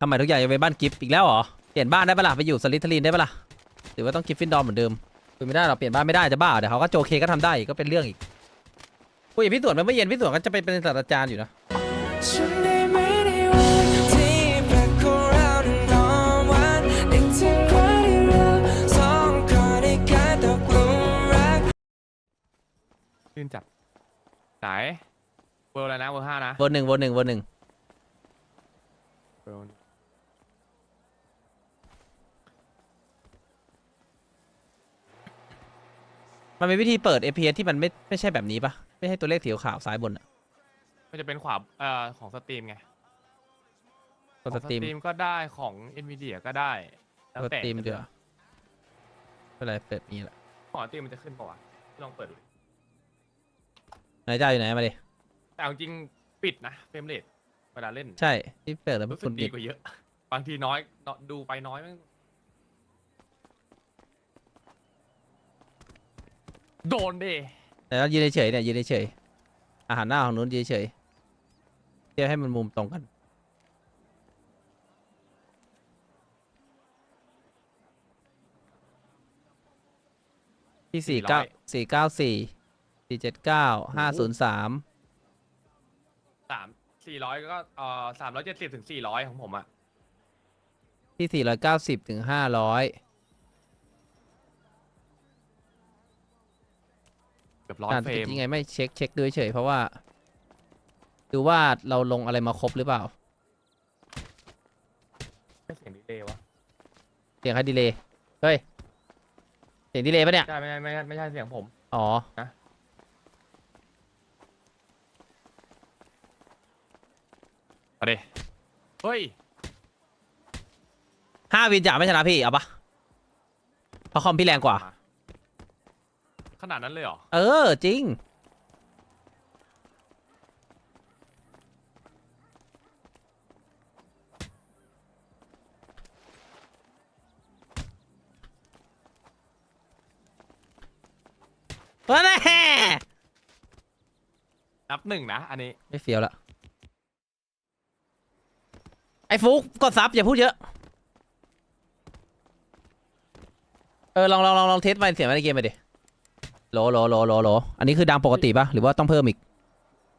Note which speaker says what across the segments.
Speaker 1: ทำไมทุกอย่างจะไปบ้านกิฟต์อีกแล้วเหรอ เปลี่ยนบ้านได้ปะล่ะไปอยู่สลิทเทอรีนได้ปะล่ะหรือว่าต้องกิฟฟินดอมเหมือนเดิมคุยไม่ได้หรอกเปลี่ยนบ้านไม่ได้จะบ้าเดี๋ยวเขาก็โจเคก็ทำได้อีกก็เป็นเรื่องอีกคุยกับพี่สวนมันไม่เย็นพี่สวนก็จะไปเป็นศาสตราจารย์อยู่นะ
Speaker 2: ฉันได้ไม่ได้วันที่แปลกของเรานั้นนอนวันนึกถึงวันที่เราสองคนได้กลายตกหลุมรัก
Speaker 3: ลื่นจัดไหนเวอร์อะไรนะเวอร์ห้านะ
Speaker 1: วนหนึ่งวนหนึ่งวนหนึ่ง
Speaker 3: เวอร์
Speaker 1: มันมีวิธีเปิด APS ที่มันไม่ไม่ใช่แบบนี้ปะไม่ใช่ตัวเลขสีขาวซ้ายบนอะ
Speaker 3: มันจะเป็นขวาเอ่อของสตรีมไง
Speaker 1: กดสตรีม
Speaker 3: ของก็ได้ของ Nvidia ก็ได้แล้ว
Speaker 1: กดส
Speaker 3: แต่
Speaker 1: ตรีมเดี๋ยวาไม่เป็นไรเปิดนี้แหละ
Speaker 3: ของสตรีมมันจะขึ้นปะวะลองเปิดดูดิ
Speaker 1: ไหนายเจ้าอยู่ไหนมาดิ
Speaker 3: แต่เอาจริงๆปิดนะเฟรมเรทเวลาเล่น
Speaker 1: ใช่ที่เปิดแล้ว
Speaker 3: รู้สึ
Speaker 1: คุ
Speaker 3: ก
Speaker 1: ณ
Speaker 3: ดี
Speaker 1: บิด
Speaker 3: กว่าเยอะ บางทีน้อยเนอะดูไปน้อยแม่ง โดนดิ
Speaker 1: แต่เรายืนเฉยๆเนี่ยยืนเฉยๆอาหารหน้าของนู้นยืนเฉยๆเพื่อให้มันมุมตรงกัน ที่สี่เก้าสี่เก้าสี่สี่เจ็ดเก้าห้าศูนย์สาม
Speaker 3: สามสี่ร้อยก็เอ่อสามร้อยเจ็ดสิบถึงสี่ร้อยของผมอะ
Speaker 1: ที่สี่ร้อยเก้าสิบถึงห้าร้อย
Speaker 3: เกือบร้อย
Speaker 1: การ
Speaker 3: เฟรม
Speaker 1: ยังไงไม่เช็คเช็คดูเฉยๆเพราะว่าดูว่าเราลงอะไรมาครบหรือเปล่า
Speaker 3: ไม่เสียงดีเลย์วะ
Speaker 1: เสียงใครดีเลยเฮ้ยเสียงดีเลยปะเนี่ย
Speaker 3: ใช่ไม่ใช่ไม่ใช่ไม่ใช่เสียงผม
Speaker 1: อ๋อ
Speaker 3: เอาดิเฮ้ย
Speaker 1: ห้าวินจ่าไม่ชนะพี่เอาปะเพราะคอมพี่แรงกว่า
Speaker 3: ขนาดนั้นเลยเหรอ
Speaker 1: เออ จริงมาแน่
Speaker 3: นับหนึ่งนะ อันนี้
Speaker 1: ไม่เฟี้ยวละ ไอ้ฟุกกดซับอย่าพูดเยอะ เออ ลองลองลองลองเทสไปเสียงมาในเกมไปดิ โหลโหลโหลโหลโหลอันนี้คือดังปกติปะหรือว่าต้องเพิ่มอีก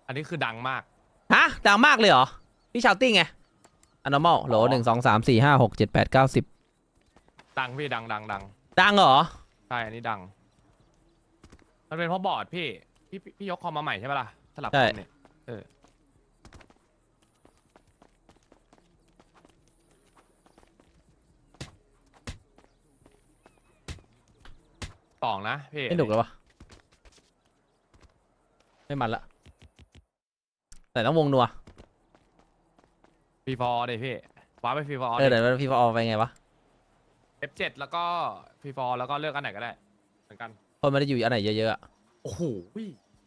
Speaker 3: อันนี้คือดังมาก
Speaker 1: ฮะ ดังมากเลยเหรอ พี่ชาวติ้งไงอันนอร์มอลโหล
Speaker 3: อ๋อ
Speaker 1: หนึ่งสองสามสี่ห้าหกเจ็ดแปดเก้าสิบ
Speaker 3: ดังพี่ดังดังดัง
Speaker 1: ดังเหรอ
Speaker 3: ใช่อันนี้ดัง มันเป็นเพราะบอร์ดพี่ พี่พี่พี่ยกคอมมาใหม่ใช่ปะล่ะสลับ
Speaker 1: ใช่
Speaker 3: คอมเนี่ยเออสองนะพี่
Speaker 1: ไม่หนุกแล้ววะ ไม่มันละแต่ต้องวงนัว
Speaker 3: ฟรีฟอร์เลยพี่ว้าร์ปไปฟรีฟอร์
Speaker 1: เออเดี๋ยวพี่พอเอาไปไงวะ
Speaker 3: เอฟเจ็ดแล้วก็ฟรีฟอร์แล้วก็เลือกอันไหนก็ได้เหมือนกัน
Speaker 1: คนไม่ได้อยู่อันไหนเยอะๆอะ
Speaker 3: โอ้โห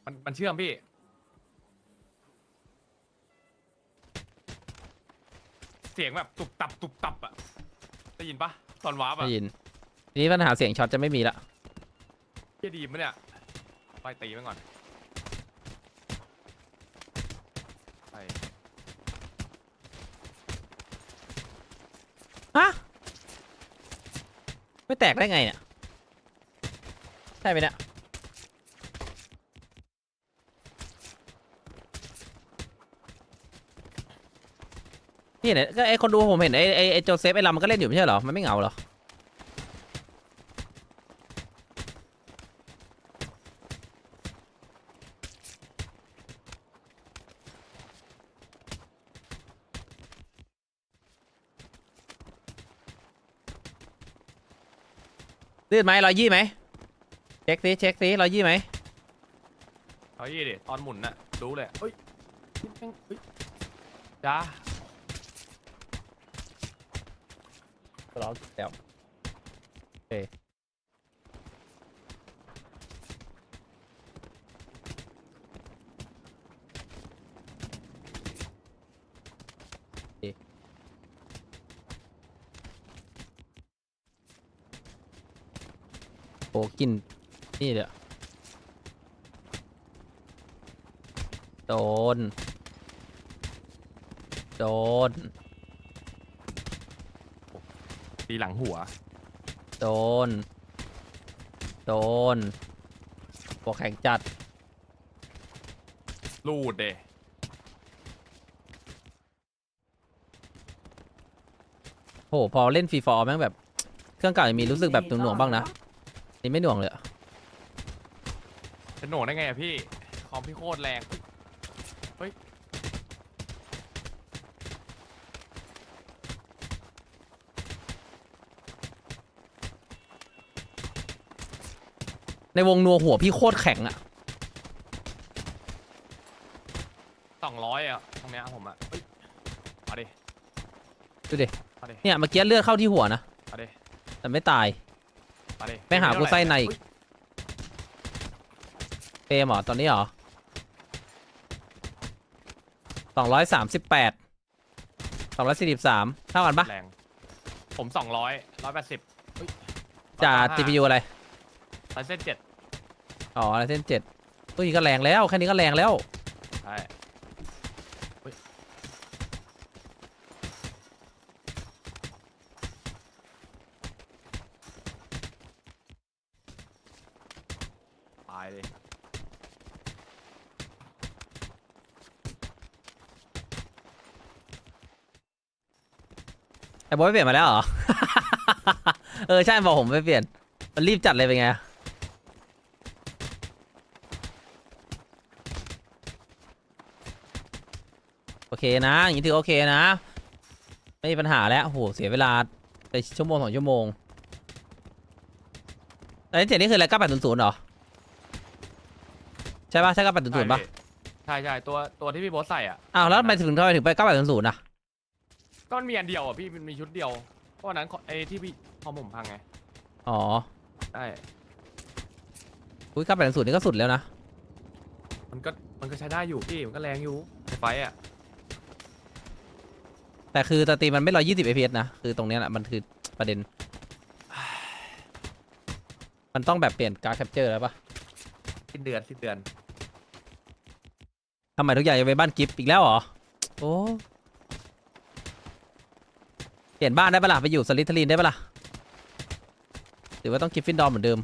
Speaker 3: มันมันเชื่อมพี่เสียงแบบตุบตับตุบตับอะได้ยินปะตอนวาร์ปอะ
Speaker 1: ได้ยินทีนี้ปัญหาเสียงช็อตจะไม่มีละ
Speaker 3: เฮียดีมั้ยเนี่ยไปตีมันก่อน ไป
Speaker 1: ฮะไม่แตกได้ไงเนี่ยใช่ไหมเนี่ยพี่เห็นไอ้ก็ไอคนดูผมเห็นไอไอไอโจเซฟไอลำมันก็เล่นอยู่ไม่ใช่เหรอ มันไม่เหงาเหรอ ลื่นไหมรอยยี่ไหมเช็คสิเช็คสิรอยยี่ไหม
Speaker 3: เอายี่ดิตอนหมุนน่ะรู้เลยเฮ้ยแม่งเฮ้ยจ้า
Speaker 1: ร้องแล้วโอเค โอ้กิน นี่เดี๋ยวโดน โดน
Speaker 3: ตีหลังหัว
Speaker 1: โดน โดนปวกแข็งจัด
Speaker 3: ลูดเด
Speaker 1: โห พอเล่นฟรีฟอร์แม่งแบบ เครื่องเก่ายังมีรู้สึกแบบหน่วงๆบ้างนะ นี่ไม่หน่วงเลยอะ
Speaker 3: จะโหนได้ไงอะพี่ คอมพี่โคตรแรง เฮ้ย
Speaker 1: ในวงนัวหัวพี่โคตรแข็งอะ
Speaker 3: สองร้อยอะตรงเนี้ยผมอะเฮ้ยเอาดิ
Speaker 1: ดูดิ
Speaker 3: เอาดิ
Speaker 1: เนี่ยเมื่อกี้เลือดเข้าที่หัวนะ
Speaker 3: เอาดิ
Speaker 1: แต่ไม่ตาย
Speaker 3: เอาดิ
Speaker 1: ไปหากูไส้ในอีกเฟรมเหรอ ตอนนี้เหรอสองร้อยสามสิบแปดสองร้อยสี่สิบสามเท่ากันปะ
Speaker 3: แรงผมสองร้อยร้อยแปดสิบ
Speaker 1: จาก GPU อะไร
Speaker 3: ไลเส้นเจ็ด
Speaker 1: อ๋ออะไรเส้นเจ็ดตัวนี้ก็แรงแล้ว แค่นี้ก็แรงแล้ว
Speaker 3: ใช่เฮ้ย ตายเลย
Speaker 1: ไอ้บอยไม่เปลี่ยนมาแล้วเหรอ เออ ใช่บอกผมไม่เปลี่ยน มันรีบจัดเลยเป็นไง โอเคนะ อย่างนี้ถือโอเคนะ ไม่มีปัญหาแล้วโหเสียเวลา ไปชั่วโมงสองชั่วโมงไอ้เจ็ดนี่คืออะไรเก้าแปดศูนย์ศูนย์เหรอ ใช่ปะใช่เก้าแปดศูนย์ศูนย์ปะ
Speaker 3: ใช่ใช่ตัวตัวที่พี่โบอสใส่อะ
Speaker 1: อ้าวแล้วทำไมถึงทำไมถึงไปเก้าแปดศูนย์ศูนย์อะ
Speaker 3: ก็มันมีอันเดียวอะพี่มันมีชุดเดียวเพราะวันนั้นไอ้ที่พี่พอผมพังไง
Speaker 1: อ๋อ
Speaker 3: ใช่
Speaker 1: อุ้ยเก้าแปดศูนย์นี่ก็สุดแล้วนะ
Speaker 3: มันก็มันก็ใช้ได้อยู่พี่มันก็แรงอยู่ไฟอะ
Speaker 1: แต่คือสตรีมมันไม่ร้อยยี่สิบ fps นะคือตรงเนี้ยแหละมันคือประเด็น มันต้องแบบเปลี่ยนการแคปเจอร์แล้วปะ
Speaker 3: นเดือนสิ้นเดือน
Speaker 1: ทำไมทุกอย่างจะไปบ้านกิฟต์อีกแล้วเหรอ โอ้ เปลี่ยนบ้านได้ปะล่ะ ไปอยู่สลิทลีนได้ปะล่ะ หรือว่าต้องกิฟฟินดอมเหมือนเดิม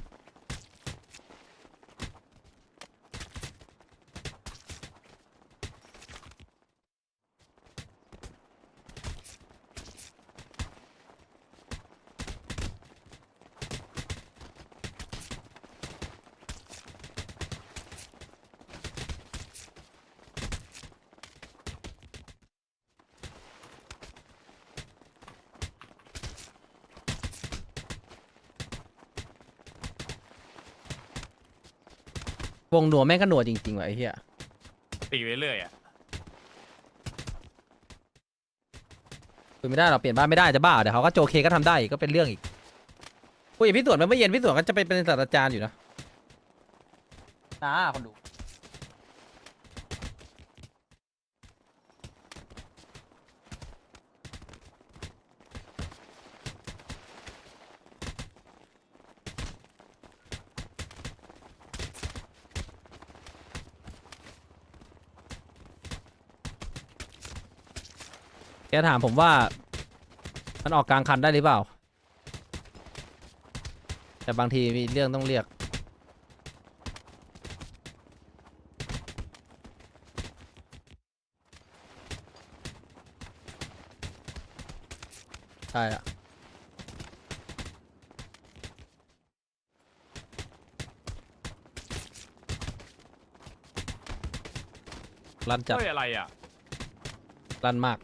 Speaker 1: วงหนัวแม่งก็หนัวจริงๆว่ะไอ้เหี้ย
Speaker 3: ตีไปเรื่อยๆอะ
Speaker 1: คุยไม่ได้หรอกเปลี่ยนบ้านไม่ได้จะบ้าเดี๋ยวเขาก็โจเคก็ทำได้อีกก็เป็นเรื่องอีกคุยกับพี่สวนมันไม่เย็นพี่สวนก็จะไปเป็นศาสตราจารย์อยู่นะ นะคนดู ถามผมว่า มันออกกลางคันได้หรือเปล่า แต่บางทีมีเรื่องต้องเรียก ใช่อะลั่นจัด
Speaker 3: เฮ้ยอะไรอะ
Speaker 1: ลั่นมาก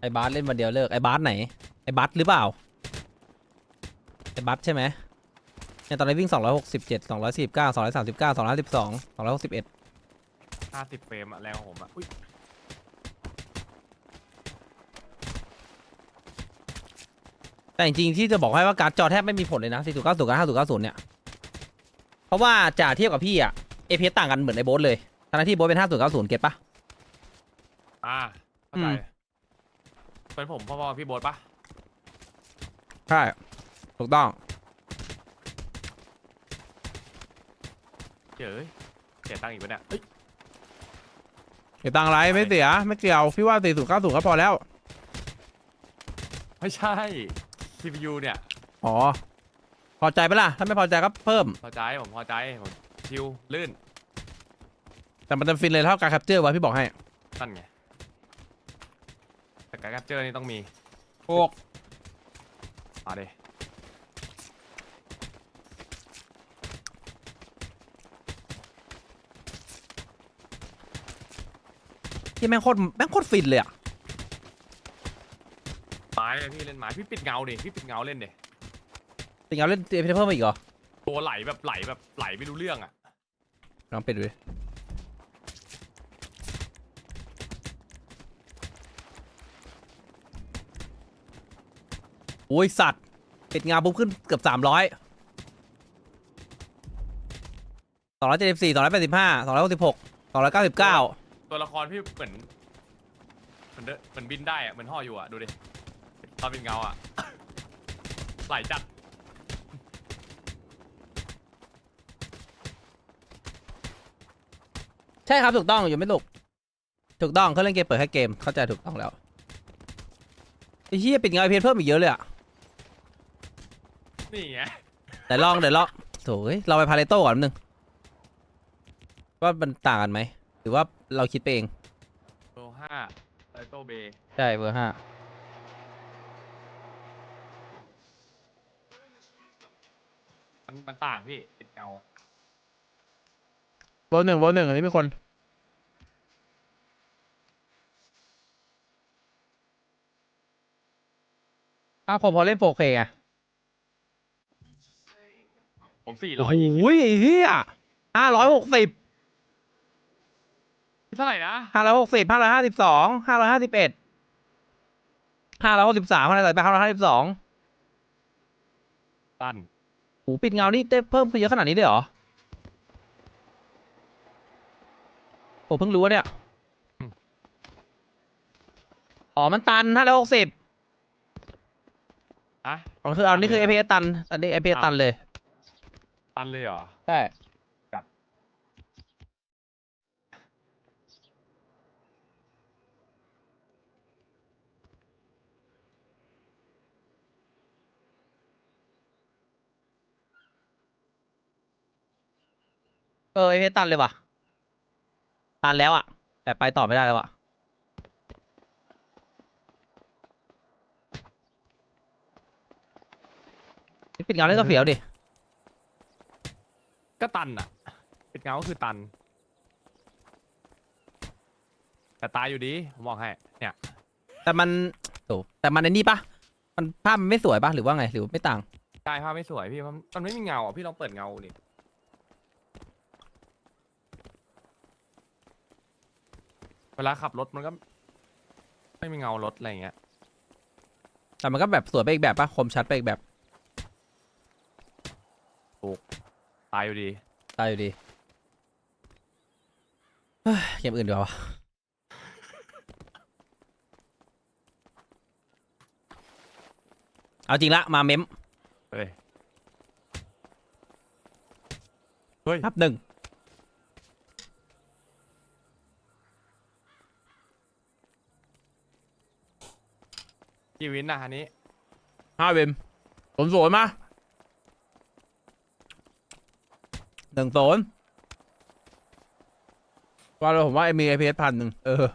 Speaker 1: ไอ้บาสเล่นวันเดียวเลิกไอ้บาสไหนไอ้บัสหรือเปล่าไอ้บัสใช่ไหมเนี่ยตอนนี้วิ่ง 267 249 239 252 261
Speaker 3: ห้าสิบเฟรมอะแรงของผมอะอุ้ย
Speaker 1: แต่จริงๆที่จะบอกให้ว่าการ์ดจอแทบไม่มีผลเลยนะ4090กับ5090เนี่ยเพราะว่าจ่าเทียบกับพี่อะเอพต่างกันเหมือนไอ้โบ๊ทเลยทั้งที่โบ๊ทเป็น5090เก็ตปะ
Speaker 3: อ่าเข้าใจ
Speaker 1: อืม
Speaker 3: เป็นผมพอๆกับพี่โบอสปะ
Speaker 1: ใช่ถูกต้อง
Speaker 3: เจ๋ยเสียตังค์อีกปะเนี่ยเฮ้ย
Speaker 1: เสียตังค์ไรไม่เสียไม่เกี่ยว พี่ว่า4090ก็พอแล้ว
Speaker 3: ไม่ใช่ CPU เนี่ย
Speaker 1: อ๋อ พอใจปะล่ะ ถ้าไม่พอใจก็เพิ่ม
Speaker 3: พอใจผมพอใจผมชิวลื่น
Speaker 1: แต่มันจะฟินเลยเท่าการแคปเจอร์ไว้พี่บอกให้
Speaker 3: นั่นไงแต่ การแคปเจอร์นี่ต้องมี
Speaker 1: โอ้
Speaker 3: มาเด
Speaker 1: ที่แม่งโคตรแม่งโคตรฟินเลยอะ
Speaker 3: ไม้เลยพี่เล่นไม้พี่ปิดเงาดิพี่ปิดเงาเล่นดิ
Speaker 1: เป็นไงเล่นเอพีเพิ่มมาอีกเหรอ
Speaker 3: ตัวไหลแบบไหลแบบไหลไม่รู้เรื่องอะ
Speaker 1: ลองปิดดูดิ โอ้ยสัตว์ปิดงานปุ๊บขึ้นเกือบสามร้อยสองร้อยเจ็ดสิบสี่สองร้อยแปดสิบห้าสองร้อยหกสิบหกสองร้อยเก้าสิบเก้า
Speaker 3: ตัวละครพี่เหมือนเหมือนเดเหมือนบินได้อะเหมือนห่ออยู่อะดูดิตอนเป็นเงาอะ ไหลจัด
Speaker 1: ใช่ครับถูกต้องอยู่ไม่ถูกถูกต้องเขาเล่นเกมเปิดแค่เกมเข้าใจถูกต้องแล้วไอ้เหี้ยปิดงานเพียนเพิ่มอีกเยอะเลยอะ
Speaker 3: นี่ไง
Speaker 1: แต่ลองเดี๋ยวลองโถ่เอ้ยเราไปพาเลโต้ก่อนแป๊บนึงว่ามันต่างกันไหมหรือว่าเราคิดไปเอง
Speaker 3: โลห้าไอโตเบ
Speaker 1: ใช่เบอร์ห้า
Speaker 3: มันมันต่างพี่เป็นเงา
Speaker 1: เบอร์หนึ่งเบอร์หนึ่งอันนี้มีคน อ้าวผมพอเล่น 4K ไง
Speaker 3: ผมสี่ร้
Speaker 1: โอ้
Speaker 3: อย
Speaker 1: โหไอ้เหี้ยห้าร้อยหกสิบ
Speaker 3: เท่าไหร่นะ
Speaker 1: ห้าร้อยหกสิบห้าร้อยห้าสิบสองห้าร้อยห้าสิบเอ็ดห้าร้อยหกสิบสามห้าร้อยแปดห้าร้อยห้าสิบสอง
Speaker 3: ตัน
Speaker 1: โอ้โหปิดเงานี่ได้เพิ่มขึ้นเยอะขนาดนี้เลยเหรอผมเพิ่งรู้ว่าเนี่ย อ๋อ มันตันห้าร้อยหกสิบ
Speaker 3: อะ
Speaker 1: อ๋อคือเอานี่คือ APS ตัน อันนี้ APS ตันเลย
Speaker 3: ตันเลยเหรอ
Speaker 1: ใช่
Speaker 3: ครับ
Speaker 1: เออ APS ตันเลยว่ะตันแล้วอะแต่ไปต่อไม่ได้แล้วอะนี่ปิดเงาเล่นก็เฟียวดิ
Speaker 3: ก็ตันอะเป็นเงาก็คือตัน แต่ตายอยู่ดี ผมบอกให้ เนี่ย
Speaker 1: แต่มันโถแต่มันในนี่ปะมันภาพมันไม่สวยปะหรือว่าไงหรือว่าไม่ต่าง
Speaker 3: ใช่ภาพไม่สวยพี่มันมันไม่มีเงาอะพี่ลองเปิดเงาดิเวลาขับรถมันก็ ไม่มีเงารถอะไรอย่างเงี้ย
Speaker 1: แต่มันก็แบบสวยไปอีกแบบปะคมชัดไปอีกแบบ
Speaker 3: ตายอยู่ดี
Speaker 1: ตายอยู่ดีเฮ้ยเกมอื่นดีกว่าวะเอาจริงละมาเมม
Speaker 3: เฮ้ย เฮ้ย
Speaker 1: ครับหนึ่ง
Speaker 3: กี่วินนะอันนี้
Speaker 1: ห้าเวมสนสวยมา หนึ่งโซนว่าเราผมว่ามี APS พันหนึ่งเออ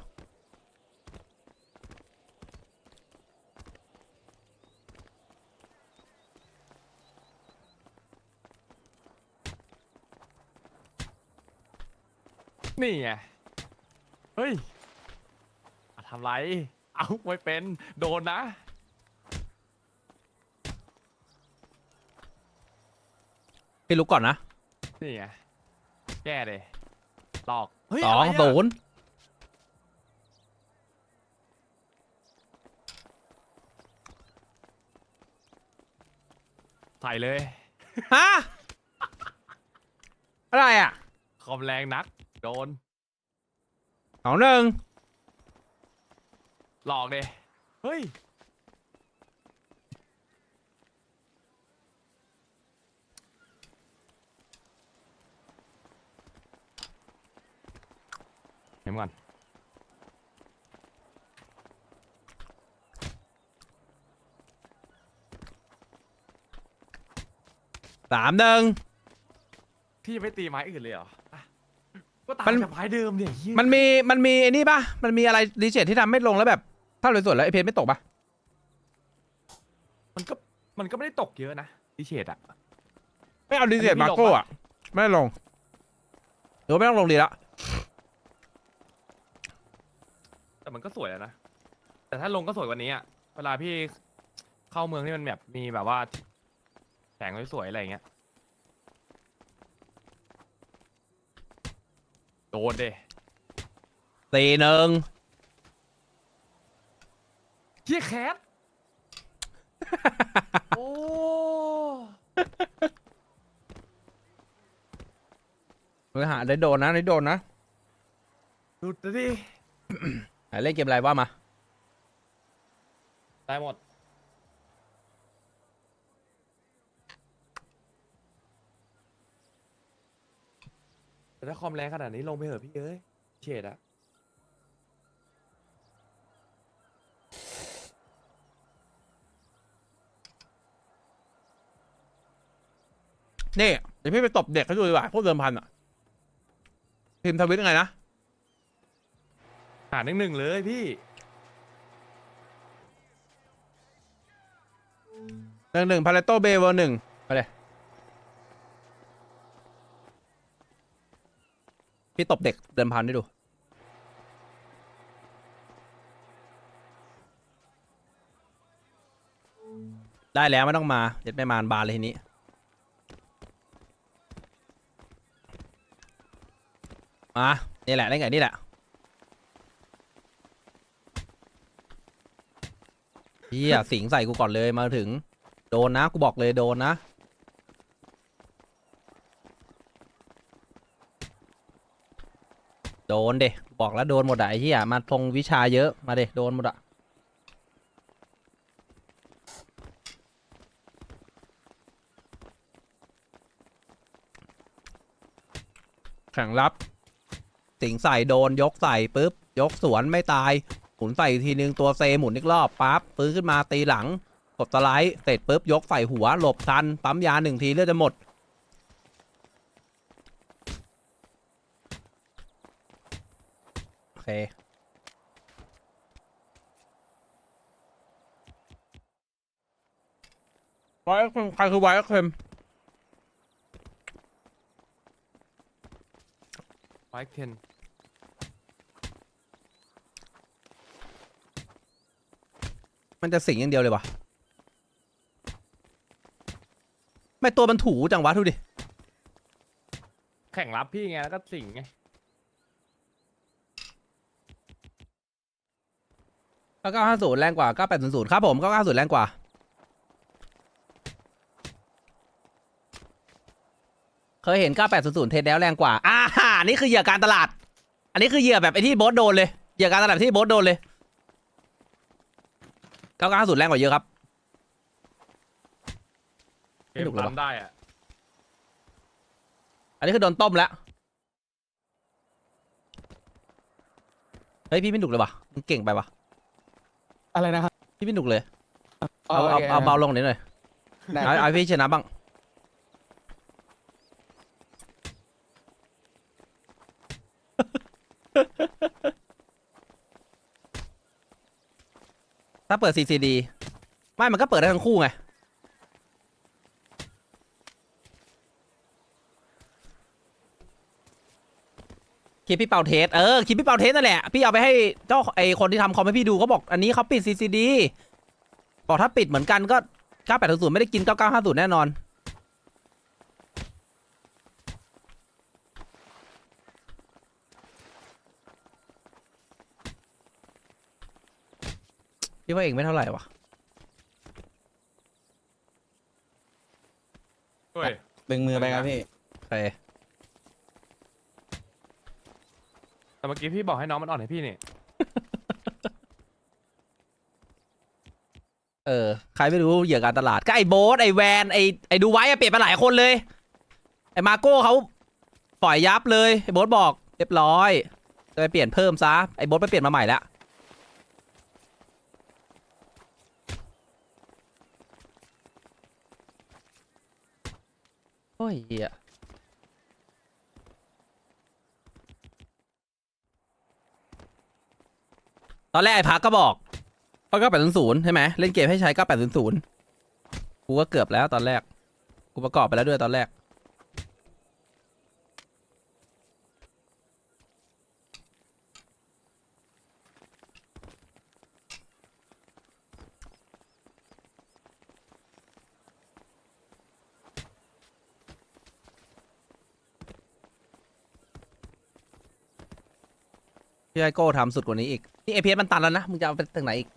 Speaker 3: นี่ไง เฮ้ยอะทำไร เอาไม่เป็น โดนนะ
Speaker 1: พี่ลุกก่อนนะ
Speaker 3: นี่ไงแก้เลยหลอกเฮ้ย
Speaker 1: สองะ
Speaker 3: ไระ
Speaker 1: ศูนย์
Speaker 3: ใส่เลย
Speaker 1: ฮะ อะไรอะ
Speaker 3: คอมแรงนัก โดน
Speaker 1: สองหนึ่ง
Speaker 3: หลอกเลยเฮ้ย้ำก่อน
Speaker 1: สามหนึ่ง
Speaker 3: พี่ไม่ตีไม้อื่นเลยเหรอก็ตาม
Speaker 1: มัน
Speaker 3: จากไม้เดิมเนี่ย
Speaker 1: มันมีมันมีไอ้นี่ปะมันมีอะไรดีเจที่ทำไม่ลงแล้วแบบ ถ้าเลยส่วนแล้วไอเพจไม่ตกปะ
Speaker 3: มันก็มันก็ไม่ได้ตกเยอะนะดีเชตอะ
Speaker 1: ไม่เอาดีเจมาโก้อะไม่ลงเดี๋ยวไม่ต้องลงดีละ
Speaker 3: แต่มันก็สวยแล้วนะ แต่ถ้าลงก็สวยกว่านี้อะเวลาพี่เข้าเมืองที่มันแบบมีแบบว่า แสงสวยๆอะไรอย่างเงี้ย โดนเด้
Speaker 1: สี่หนึ่ง
Speaker 3: เฮียแคท โอ้
Speaker 1: เฮ้ยหาได้โดนนะได้โดนนะ
Speaker 3: หลุดแล้วดิ
Speaker 1: ไหนเล่นเกมอะไรว่ามา
Speaker 3: ได้หมด แต่ถ้าคอมแรงขนาดนี้ลงไปเถอะพี่เอ้ยเฉดอะ
Speaker 1: นี่เดี๋ยวพี่ไปตบเด็กเขาดูดีกว่าพวกเดิมพันอะพิมพ์ทวิตยังไงนะ
Speaker 3: หาหนึ่งหนึ่งเลยพี่
Speaker 1: หนึ่งหนึ่งพาเลโตเบเวอร์หนึ่งไปเลย พี่ตบเด็กเดิมพันให้ดู ได้แล้วไม่ต้องมาเด็ดไม่มานบานเลยทีนี้ มา นี่แหละได้ไงนี่แหละ เฮียสิงใส่กูก่อนเลยมาถึง โดนนะกูบอกเลยโดนนะโดนเดบอกแล้วโดนหมดอะไอ้เหี้ยมาทงวิชาเยอะมาเดโดนหมดอะแข่งรับ สิงใส่โดนยกใส่ปุ๊บ ยกสวนไม่ตาย มุนใส่อีกทีนึงตัวเซหมุนอีกรอบปั๊บปื้นขึ้นมาตีหลังกดสไลด์เสร็จปุ๊บยกใส่หัวหลบทันปั๊มยาหนึ่งทีเลือดจะหมดโอเคไวท์เค็มใครคือไวท์เค็ม
Speaker 3: ไวท์เทน
Speaker 1: มันจะสิงอย่างเดียวเลยวะไม่ตัวมันถูจังวะทุดิ
Speaker 3: แข่งรับพี่ไงแล้วก็สิงไง
Speaker 1: 9950แรงกว่า9800ครับผม9950แรงกว่า เคยเห็น9800เทสแล้วแรงกว่าอ่าฮ่านี่คือเหยื่อการตลาด อันนี้คือเหยื่อแบบไอ้ที่โบสโดนเลย เหยื่อการตลาดที่โบสโดนเลย 9950แรงกว่าเยอะครับ
Speaker 3: เก
Speaker 1: ไม่
Speaker 3: ม
Speaker 1: ถูกเลยวะ
Speaker 3: ทำได้อะ
Speaker 1: อันนี้คือโดนต้มแล้ว เฮ้ยพี่ไม่หนุกเลยวะมึงเก่งไปวะ
Speaker 4: อะไรนะครับ
Speaker 1: พี่ไม่หนุกเลย
Speaker 4: อ๋อ
Speaker 1: เอาเอา
Speaker 4: โค
Speaker 1: เอาเบาลงหน่อยหน่อย
Speaker 4: ได้
Speaker 1: เอาเอาให้พี่ชนะบ้าง ถ้าเปิด CCD ไม่มันก็เปิดได้ทั้งคู่ไง คลิปพี่เป่าเทส เออ คลิปพี่เป่าเทสนั่นแหละ พี่เอาไปให้เจ้าไอคนที่ทำคอมให้พี่ดูเขาบอกอันนี้เขาปิด CCD บอกถ้าปิดเหมือนกันก็ 9800 ไม่ได้กิน 9950 แน่นอน พี่ว่าเองไม่เท่าไหร่วะ
Speaker 3: เฮ้ย
Speaker 4: ดึงมือไปครับพี่
Speaker 1: โอเค
Speaker 3: แต่เมื่อกี้พี่บอกให้น้องมันอ่อนให้พี่นี่
Speaker 1: เออใครไม่รู้เหยื่อการตลาดก็ไอ้โบ๊ทไอ้แวนไอ้ไอ้ดูไว้อะเปลี่ยนไปหลายคนเลย ไอ้มาโก้เขาปล่อยยับเลยไอ้โบ๊ทบอกเรียบร้อยจะไปเปลี่ยนเพิ่มซะไอ้โบ๊ทไปเปลี่ยนมาใหม่แล้ว อ้ยเหี้ยตอนแรกไอ้พักก็บอกว่าก็แปดศูนย์ศูนย์ใช่ไหมเล่นเกมให้ใช้ก็แปดศูนย์ศูนย์กูก็เกือบแล้วตอนแรก กูประกอบไปแล้วด้วยตอนแรก พี่ไอโก้ทำสุดกว่านี้อีก นี่เอพีมันตันแล้วนะ มึงจะเอาไปถึงไหนอีก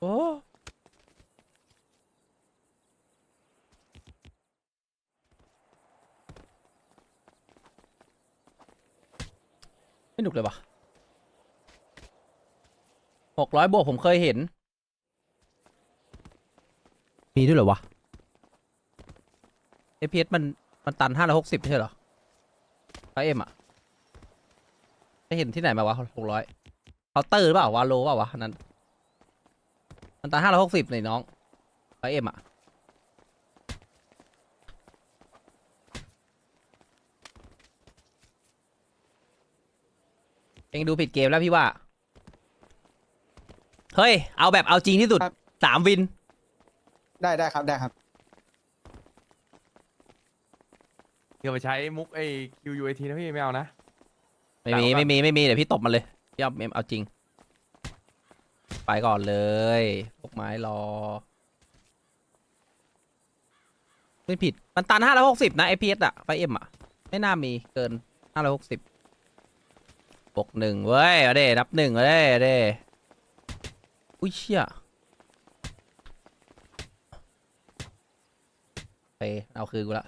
Speaker 1: โอ้ ไม่หนุกเลยวะหกร้อยบวกผมเคยเห็น มีด้วยเหรอวะ FPS มันมันตันห้าร้อยหกสิบใช่เหรอร้อเอ็มอะไปเห็นที่ไหนมาวะหกร้อยเคาน์เตอร์หรือเปล่าวาโลเปล่าวะอันนั้น มันตันห้าร้อยหกสิบเลยน้องร้อเอ็มอะ องดูผิดเกมแล้วพี่ว่า เฮ้ย เอาแบบเอาจริงที่สุด
Speaker 4: ครับ
Speaker 1: สามวิน
Speaker 4: ได้ได้ครับได้ครับ
Speaker 3: เดี๋ยวไปใช้มุกไอ้ QUAT นะพี่ไม่เอานะ
Speaker 1: ไม่มี
Speaker 3: แต่ว่า
Speaker 1: ไม่มี ไม่มี เดี๋ยวพี่ตบมันเลยพี่เอาเอาจริง ไปก่อนเลยพวกไม้รอ ไม่ผิด มันตันห้าร้อยหกสิบนะ FPS อะไฟเอ็มอะไม่น่ามีเกินห้าร้อยหกสิบ บวกหนึ่งเว้ยเอาเด้นับหนึ่งเอาเด้เอาเด้อุ้ยเชี่ยไปเอาคืนกูละ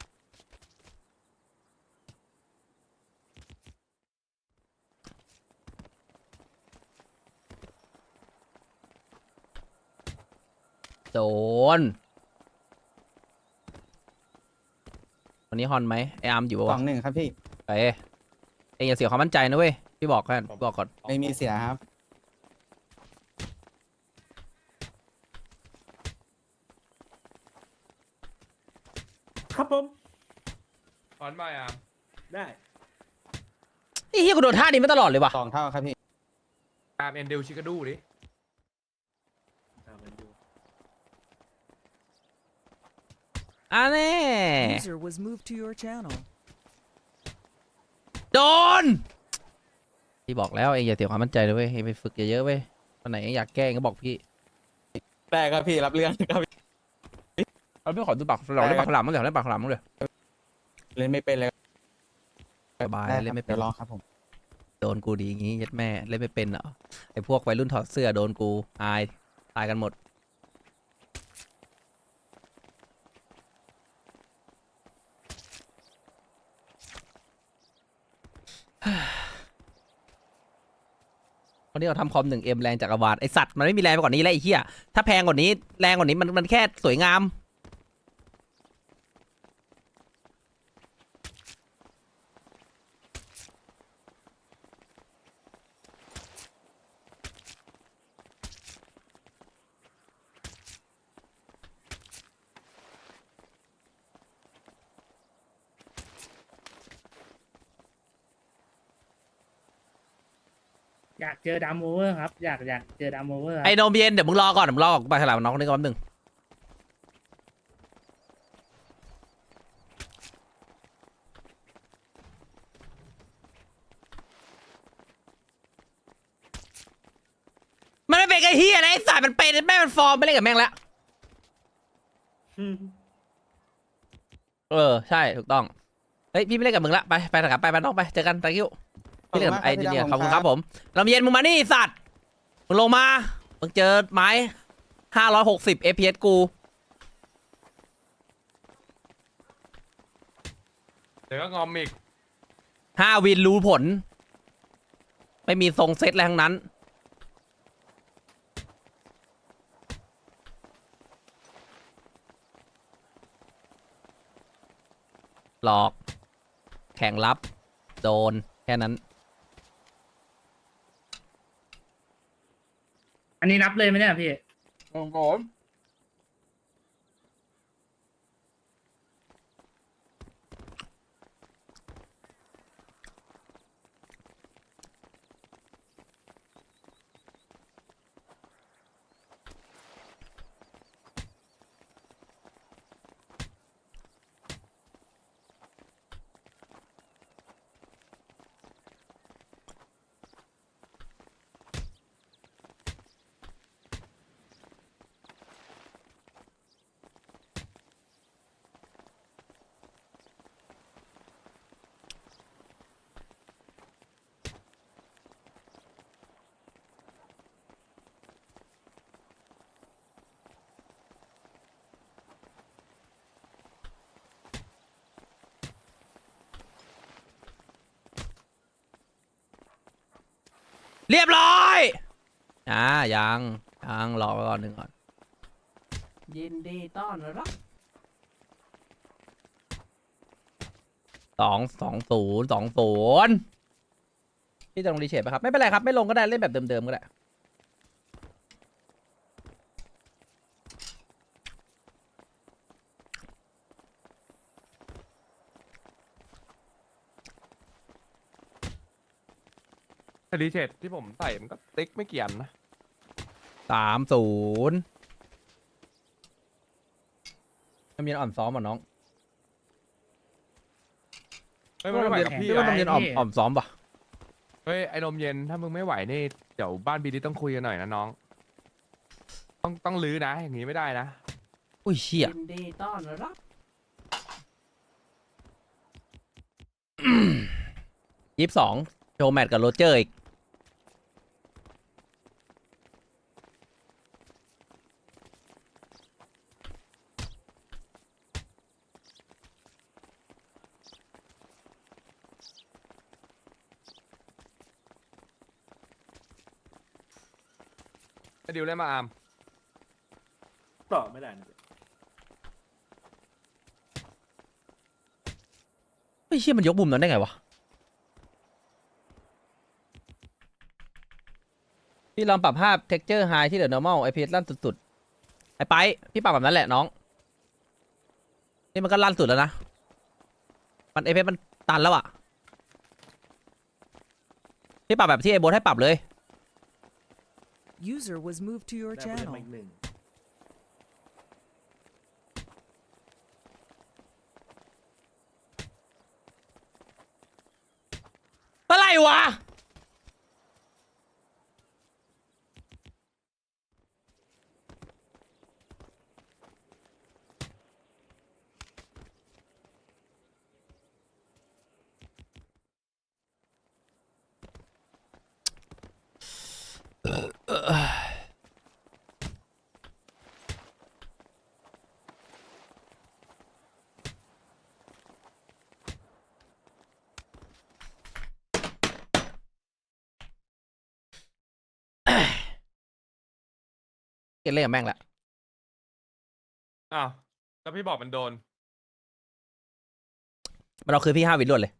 Speaker 1: โดนวันนี้ฮอนไหมไออาร์มอยู่ปะ
Speaker 4: สอ
Speaker 1: วะ
Speaker 4: งหนึ่งครับพี่
Speaker 1: ไปเองอย่าเสียความมั่นใจนะเว้ย พี่บอกกันบอกก่อน
Speaker 4: ไม่มีเสียครับ
Speaker 5: ครับผม
Speaker 3: ถอนไปอะ
Speaker 5: ได้
Speaker 1: ไอ้เฮียกูโดนท่านี้มาตลอดเลยว่ะ
Speaker 4: สองเท่าครับพี่
Speaker 3: ตามเอ็นเดลชิคาดูดิ
Speaker 5: ตามมันอยู่
Speaker 1: อะแน่
Speaker 6: User was moved to your channel.
Speaker 1: โดน พี่บอกแล้วเองอย่าเสียความมั่นใจเลยเว้ยเองไปฝึกเยอะๆเว้ยวันไหนเองอยากแก้เองก็บอกพี่
Speaker 4: ได้ครับพี่รับเรื่องครับ
Speaker 1: เอาพี่ขอดูปากเราเล่นปากฉลามมั้งเดี๋ยวเล่นปากฉลามมั้งเลย
Speaker 4: เล่นไม่เป็นเลย
Speaker 1: สบาย
Speaker 4: ได้
Speaker 1: เล่
Speaker 4: คนรับ
Speaker 1: ไม่เป็น
Speaker 4: เดี๋ยวลองครับผม
Speaker 1: โดนกูดีอย่างงี้ยัดแม่เล่นไม่เป็นเหรอไอพวกวัยรุ่นถอดเสื้อโดนกูอายตายกันหมด วันนี้เราทำคอมหนึ่งเอ็มแรงจักรวาลไอสัตว์มันไม่มีแรงไปกว่านี้แล้วไอ้เหี้ยถ้าแพงกว่านี้แรงกว่านี้มันมันแค่สวยงาม
Speaker 5: เจอดัมโอเวอร์ครับอยากอยากเจอดัมโอเวอร์
Speaker 1: ไอโนมเย็นเดี๋ยวมึงรอก่อนเดี๋ยวมึงรอก่อนกูไปฉลามน้องคนนี้ก่อนแป๊บนึงมันไม่เป็นไอ้เฮียอะไรไอ้สายมันเป็นแม่งมันฟอร์มไม่เล่นกับแม่งแล้วเออใช่ถูกต้องเฮ้ยพี่ไม่เล่นกับมึงละไปไปถามไปไปน้องไปเจอกัน thank you พี่เหลือมไอเดียขอบคุณครับผมลำเย็นมึงมานี่สัตว์มึงลงมามึงเจอไม้ห้าร้อยหกสิบ FPS กู
Speaker 3: เดี๋ยวก็งอมอีก
Speaker 1: ห้าวินรู้ผล ไม่มีทรงเซตอะไรทั้งนั้น หลอก แข่งรับ โดน แค่นั้น
Speaker 5: อันนี้นับเลยไหมเนี่ยพี่
Speaker 1: เรียบร้อย อ่า ยัง ยัง รอไว้ก่อนหนึ่งก่อน ยินดีต้อนรับสองสองศูนย์สองศูนย์พี่จะลงรีเชฟไหมครับ ไม่เป็นไรครับ ไม่ลงก็ได้ เล่นแบบเดิมๆก็ได้
Speaker 3: แต่ดีเจ็ดที่ผมใส่มันก็ติ๊กไม่เกี่ยนนะ
Speaker 1: สามศูนย์น้ำเย็นอ่อนซ้อมอะน้อง
Speaker 3: เฮ้ยมันไม่ไหวกับพี่
Speaker 1: พี่ว่า
Speaker 3: อะ
Speaker 1: น้ำเย็นอ่อมอ่อมซ้อมปะ
Speaker 3: เฮ้ยไอ้นมเย็นถ้ามึงไม่ไหวนี่เดี๋ยวบ้านบีดีต้องคุยกันหน่อยนะน้อง ต้องต้องลื้อนะ อย่างนี้ไม่ได้นะ
Speaker 1: อุ้ยเชี่ย
Speaker 6: ยินดีต้อนรับ
Speaker 1: ยี่สิบสองโชว์แมตช์กับโรเจอร์อีก
Speaker 3: ไอ้ดิวเล่นมาอาร์ม
Speaker 7: ต่อไม่ได้นะ
Speaker 1: เฮ้ยเชี่ยมันยกมุมนั้นได้ไงวะพี่ลองปรับภาพ texture high ที่เหลือ normal ไอพีลั่นสุดๆ ไอไปพี่ปรับแบบนั้นแหละน้อง นี่มันก็ลั่นสุดแล้วนะ มันไอพีมันตันแล้วอะพี่ปรับแบบที่ไอโบทให้ปรับเลย
Speaker 6: User was moved to your
Speaker 7: ได้ไปเล่น
Speaker 6: channel.
Speaker 7: มาอีกหนึ่ง
Speaker 1: อะไรวะ เกนเล่นกับแม่งแหละ
Speaker 3: อ้าวแล้วพี่บอกมันโดน
Speaker 1: มันเอาคืนพี่ห้าวินรวดเลย